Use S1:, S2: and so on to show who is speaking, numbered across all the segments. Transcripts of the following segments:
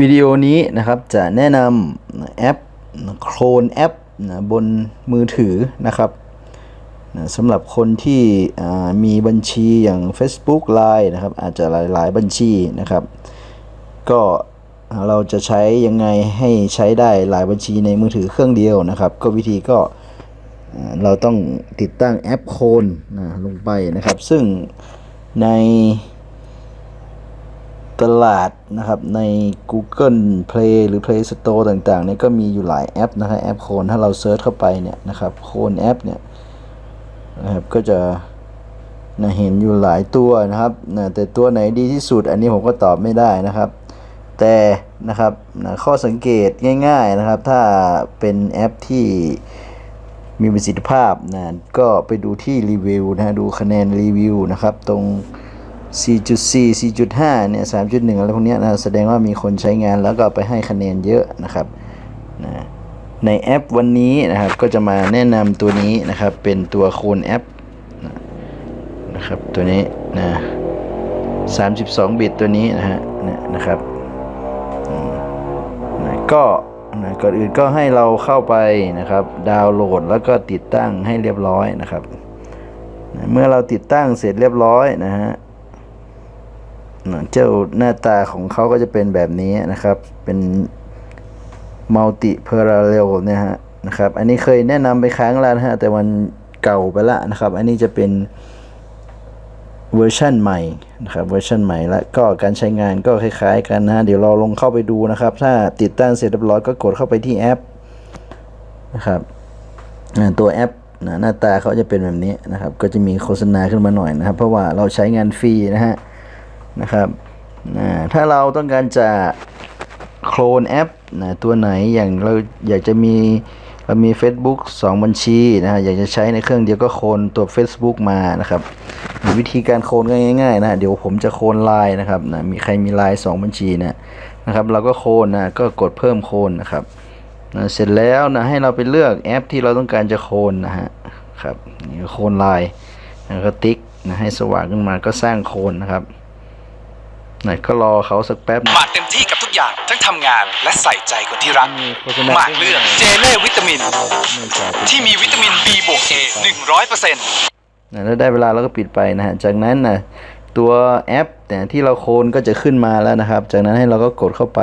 S1: วิดีโอนี้นะครับจะแนะนำแอปโคลนแอปนะบนมือถือนะครับนะสำหรับคนที่มีบัญชีอย่าง Facebook Line นะครับ อาจจะหลาย ๆ บัญชีนะครับ ก็เราจะใช้ยังไงให้ใช้ได้หลายบัญชีในมือถือเครื่องเดียวนะครับ ก็วิธีก็เราต้องติดตั้งแอปโคนนะลงไปนะครับ ซึ่งใน ตลาดนะครับใน Google Play หรือ Play Store ต่างๆเนี่ยก็มีอยู่หลายแอปนะครับแอปโคนถ้าเราเซิร์ชเข้าไปเนี่ยนะครับโคนแอปเนี่ยนะครับก็จะนะเห็นอยู่หลายตัวนะครับนะแต่ตัวไหนดีที่สุดอันนี้ผมก็ตอบไม่ได้นะครับ แต่นะครับนะข้อสังเกตง่ายๆนะครับ ถ้าเป็นแอปที่มีประสิทธิภาพนะก็ไปดูที่รีวิวนะดูคะแนนรีวิวนะครับตรง 4.4 4.5 เนี่ย 3.1 อะไรพวกนี้นะ แสดงว่ามีคนใช้งานแล้วก็ไปให้คะแนนเยอะนะครับนะในแอปวันนี้นะครับ ก็จะมาแนะนำตัวนี้นะครับ เป็นตัวโคนแอปนะครับ ตัวนี้นะ 32 บิตตัวนี้นะฮะนะนะครับนะก็นะก่อนอื่นก็ให้เราเข้าไปนะครับ ดาวน์โหลดแล้วก็ติดตั้งให้เรียบร้อยนะครับนะเมื่อเราติดตั้งเสร็จเรียบร้อยนะฮะ เจ้าหน้าตาของเขาก็จะเป็นแบบนี้นะครับ เป็นมัลติเพอร์เรลเนี่ยฮะนะครับ อันนี้เคยแนะนำไปครั้งแล้วนะฮะ แต่มันเก่าไปละนะครับ อันนี้จะเป็นเวอร์ชันใหม่นะครับเวอร์ชันใหม่แล้วก็การใช้งานก็คล้ายๆกันนะฮะ เดี๋ยวเราลงเข้าไปดูนะครับ ถ้าติดตั้งเสร็จเรียบร้อยก็กดเข้าไปที่แอปนะครับตัวแอปนะหน้าตาเขาจะเป็นแบบนี้นะครับ ก็จะมีโฆษณาขึ้นมาหน่อยนะครับ เพราะว่าเราใช้งานฟรีนะฮะ นะครับนะถ้าเราต้องการจะโคลนแอปนะตัวไหนอย่างเราอยากจะมีเรามี Facebook 2 บัญชีนะฮะอยากจะใช้ในเครื่องเดียวก็โคลนตัว Facebook มานะครับ วิธีการโคลนก็ง่ายๆนะเดี๋ยวผมจะโคลนไลน์นะครับนะมีใครมีไลน์2บัญชีนะนะครับเราก็โคลนนะก็กดเพิ่มโคลนนะครับนะเสร็จแล้วนะให้เราไปเลือกแอปที่เราต้องการจะโคลนนะฮะครับนี่โคลนไลน์แล้วก็ติ๊กนะให้สว่างขึ้นมาก็สร้างโคลนนะครับ ไหนก็รอเขาสักแป๊บหนึง
S2: หมากเต็มที่กับทุกอย่างทั้งทำงานและใส่ใจคนที่รัก
S1: โฆษณา
S2: หมากเลือกเจเล่วิตามิน ที่มีวิตามิน B บวก A 100%
S1: นะแล้วได้เวลาเราก็ปิดไปนะฮะ จากนั้นนะตัวแอปเนี่ยที่เราโคลนก็จะขึ้นมาแล้วนะครับ จากนั้นให้เราก็กดเข้าไป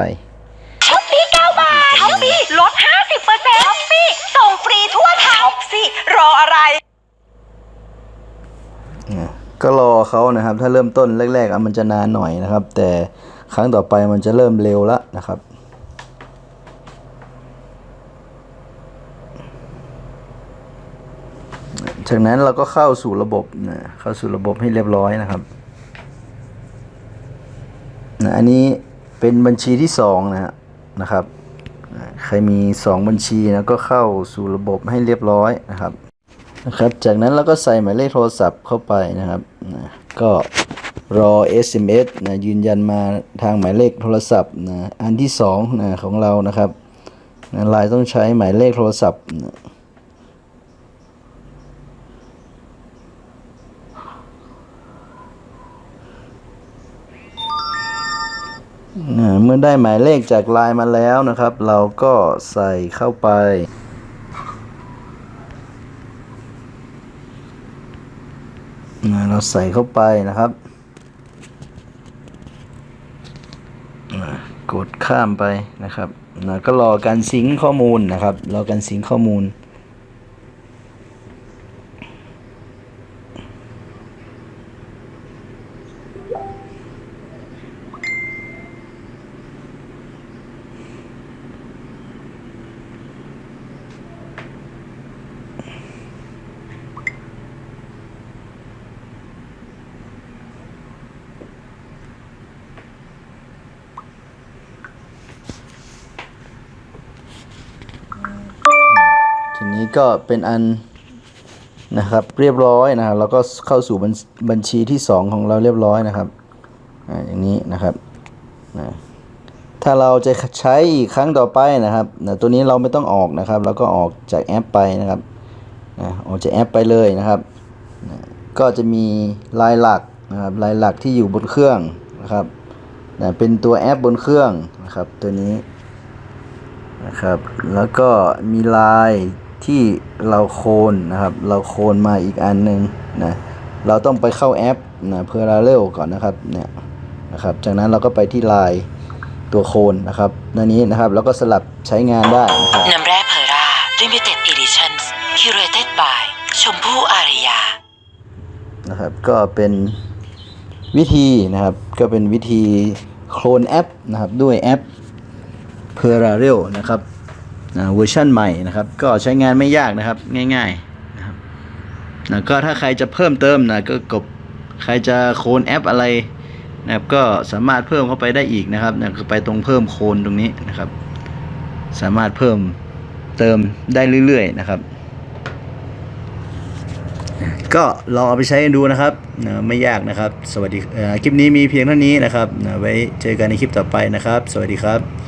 S3: ช็อปปี้9บาทช็อปปี้ลด50%ช็อปปี้ส่งฟรีทั่วไทยช็อปซี่รออะไร
S1: ก็รอเขานะครับ ถ้าเริ่มต้นแรกๆอะมันจะนานหน่อยนะครับ แต่ครั้งต่อไปมันจะเริ่มเร็วล้วนะครับจากนั้นเราก็เข้าสู่ระบบนะเข้าสู่ระบบให้เรียบร้อยนะครับนะอันนี้เป็นบัญชีที่สองนะฮะนะครับ ใครมีสองบัญชีนะก็เข้าสู่ระบบให้เรียบร้อยนะครับ นะครับ จากนั้นเราก็ใส่หมายเลขโทรศัพท์เข้าไปนะครับนะก็รอ SMS นะยืนยันมาทางหมายเลขโทรศัพท์นะอันที่สองนะของเรานะครับนะลน์ต้องใช้หมายเลขโทรศัพท์นะนะเมื่อได้หมายเลขจากไลน์มาแล้วนะครับ เราก็ใส่เข้าไป นะ เราใส่เข้าไปนะครับกดข้ามไปนะครับนะก็รอการซิงค์ข้อมูลนะครับ รอการซิงค์ข้อมูลทีนี้ ก็เป็นอันนะครับเรียบร้อยนะครับแล้วก็เข้าสู่บัญบญชีที่สองของเราเรียบร้อยนะครับออย่างนี้นะครับนะถ้าเราจะใช้อีกครั้งต่อไปนะครับนะตัวนี้เราไม่ต้องออกนะครับ แล้วก็ออกจากแอปไปนะครับนะออกจากแอปไปเลยนะครับนะก็จะมีลายหลักนะครับลายหลักที่อยู่บนเครื่องนะครับนะเป็นตัวแอปบนเครื่องนะครับตัวนี้นะครับแล้วก็มีลาย ที่เราโคนนะครับ เราโคนมาอีกอันหนึ่งนะเราต้องไปเข้าแอปนะเพอราเรลก่อนนะครับเนี่ยนะครับ จากนั้นเราก็ไปที่ลายตัวโคนนะครับตัวนี้นะครับแล้วก็สลับใช้งานได้นะครับ
S4: น้ำแร่เพอร่า Limited Editions Curated by ชมพู่อารยา
S1: นะครับก็เป็นวิธีนะครับก็เป็นวิธีโคลนแอปนะครับด้วยแอป p e r a r e l นะครับนะ เวอร์ชันใหม่นะครับ ก็ใช้งานไม่ยากนะครับ ง่ายๆนะครับนะก็ถ้าใครจะเพิ่มเติมนะก็กดใครจะโคลนแอปอะไรนะครับก็สามารถเพิ่มเข้าไปได้อีกนะครับนะคือไปตรงเพิ่มโคลนตรงนี้นะครับ สามารถเพิ่มเติมได้เรื่อยๆนะครับ ก็ลองเอาไปใช้กันดูนะครับนะไม่ยากนะครับ สวัสดีคลิปนี้มีเพียงเท่านี้นะครับนะไว้เจอกันในคลิปต่อไปนะครับ สวัสดีครับ